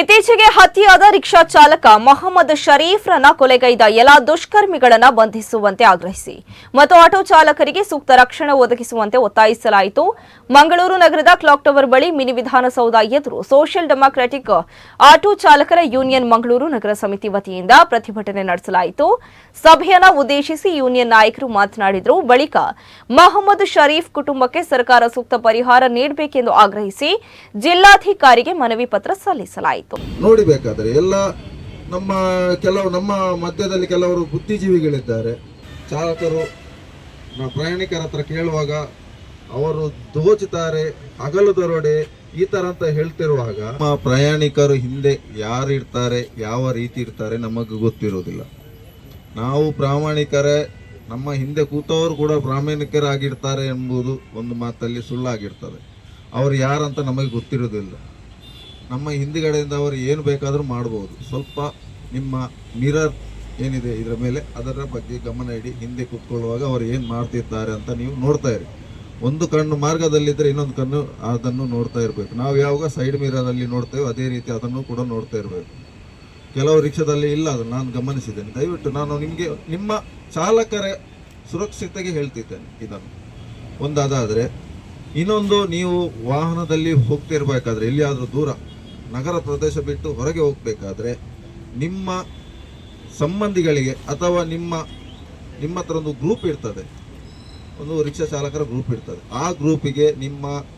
ಇತ್ತೀಚೆಗೆ ಹತ್ಯೆಯಾದ ರಿಕ್ಷಾ ಚಾಲಕ ಮೊಹಮ್ಮದ್ ಶರೀಫ್ರನ್ನ ಕೊಲೆಗೈದ ಎಲ್ಲ ದುಷ್ಕರ್ಮಿಗಳನ್ನು ಬಂಧಿಸುವಂತೆ ಆಗ್ರಹಿಸಿ ಮತ್ತು ಆಟೋ ಚಾಲಕರಿಗೆ ಸೂಕ್ತ ರಕ್ಷಣೆ ಒದಗಿಸುವಂತೆ ಒತ್ತಾಯಿಸಲಾಯಿತು. ಮಂಗಳೂರು ನಗರದ ಕ್ಲಾಕ್ ಟವರ್ ಬಳಿ ಮಿನಿ ವಿಧಾನಸೌಧ ಎದುರು ಸೋಷಿಯಲ್ ಡೆಮಾಕ್ರೆಟಿಕ್ ಆಟೋ ಚಾಲಕರ ಯೂನಿಯನ್ ಮಂಗಳೂರು ನಗರ ಸಮಿತಿ ವತಿಯಿಂದ ಪ್ರತಿಭಟನೆ ನಡೆಸಲಾಯಿತು. ಸಭೆಯನ್ನ ಉದ್ದೇಶಿಸಿ ಯೂನಿಯನ್ ನಾಯಕರು ಮಾತನಾಡಿದರು. ಬಳಿಕ ಮೊಹಮ್ಮದ್ ಶರೀಫ್ ಕುಟುಂಬಕ್ಕೆ ಸರ್ಕಾರ ಸೂಕ್ತ ಪರಿಹಾರ ನೀಡಬೇಕೆಂದು ಆಗ್ರಹಿಸಿ ಜಿಲ್ಲಾಧಿಕಾರಿಗೆ ಮನವಿ ಪತ್ರ ಸಲ್ಲಿಸಲಾಯಿತು. ನೋಡಿಬೇಕಾದ್ರೆ ಎಲ್ಲ ನಮ್ಮ ಕೆಲವು ನಮ್ಮ ಮಧ್ಯದಲ್ಲಿ ಕೆಲವರು ಬುದ್ಧಿಜೀವಿಗಳಿದ್ದಾರೆ. ಚಾಲಕರು ಪ್ರಯಾಣಿಕರ ಹತ್ರ ಕೇಳುವಾಗ ಅವರು ದೋಚುತ್ತಾರೆ ಹಗಲು ದರೋಡೆ, ಈ ತರ ಅಂತ ಹೇಳ್ತಿರುವಾಗ ನಮ್ಮ ಪ್ರಯಾಣಿಕರು ಹಿಂದೆ ಯಾರು ಇರ್ತಾರೆ, ಯಾವ ರೀತಿ ಇರ್ತಾರೆ ನಮಗೆ ಗೊತ್ತಿರೋದಿಲ್ಲ. ನಾವು ಪ್ರಾಮಾಣಿಕರೇ, ನಮ್ಮ ಹಿಂದೆ ಕೂತವರು ಕೂಡ ಪ್ರಾಮಾಣಿಕರಾಗಿರ್ತಾರೆ ಎಂಬುದು ಒಂದು ಮಾತಲ್ಲಿ ಸುಳ್ಳಾಗಿರ್ತದೆ. ಅವರು ಯಾರಂತ ನಮಗೆ ಗೊತ್ತಿರೋದಿಲ್ಲ. ನಮ್ಮ ಹಿಂದಿಗಡೆಯಿಂದ ಅವರು ಏನು ಬೇಕಾದರೂ ಮಾಡ್ಬೋದು. ಸ್ವಲ್ಪ ನಿಮ್ಮ ಮಿರರ್ ಏನಿದೆ ಇದರ ಮೇಲೆ, ಅದರ ಬಗ್ಗೆ ಗಮನ ಇಡಿ, ಹಿಂದೆ ಕೂತ್ಕೊಳ್ಳುವಾಗ ಅವರು ಏನು ಮಾಡ್ತಿದ್ದಾರೆ ಅಂತ ನೀವು ನೋಡ್ತಾ ಇರಿ. ಒಂದು ಕಣ್ಣು ಮಾರ್ಗದಲ್ಲಿದ್ದರೆ ಇನ್ನೊಂದು ಕಣ್ಣು ಅದನ್ನು ನೋಡ್ತಾ ಇರಬೇಕು. ನಾವು ಯಾವಾಗ ಸೈಡ್ ಮಿರರಲ್ಲಿ ನೋಡ್ತೇವೆ ಅದೇ ರೀತಿ ಅದನ್ನು ಕೂಡ ನೋಡ್ತಾ ಇರಬೇಕು. ಕೆಲವು ರಿಕ್ಷಾದಲ್ಲಿ ಇಲ್ಲ ಅದು, ನಾನು ಗಮನಿಸಿದ್ದೇನೆ. ದಯವಿಟ್ಟು ನಾನು ನಿಮಗೆ, ನಿಮ್ಮ ಚಾಲಕರ ಸುರಕ್ಷತೆಗೆ ಹೇಳ್ತಿದ್ದೇನೆ ಇದನ್ನು. ಒಂದಾದರೆ ಇನ್ನೊಂದು ನೀವು ವಾಹನದಲ್ಲಿ ಹೋಗ್ತಿರ್ಬೇಕಾದ್ರೆ, ಎಲ್ಲಿಯಾದರೂ ದೂರ ನಗರ ಪ್ರದೇಶ ಬಿಟ್ಟು ಹೊರಗೆ ಹೋಗಬೇಕಾದ್ರೆ ನಿಮ್ಮ ಸಂಬಂಧಿಗಳಿಗೆ ಅಥವಾ ನಿಮ್ಮ ನಿಮ್ಮ ಹತ್ರ ಒಂದು ಗ್ರೂಪ್ ಇರ್ತದೆ. ಒಂದು ರಿಕ್ಷಾ ಚಾಲಕರ ಗ್ರೂಪ್ ಇರ್ತದೆ. ಆ ಗ್ರೂಪಿಗೆ ನಿಮ್ಮ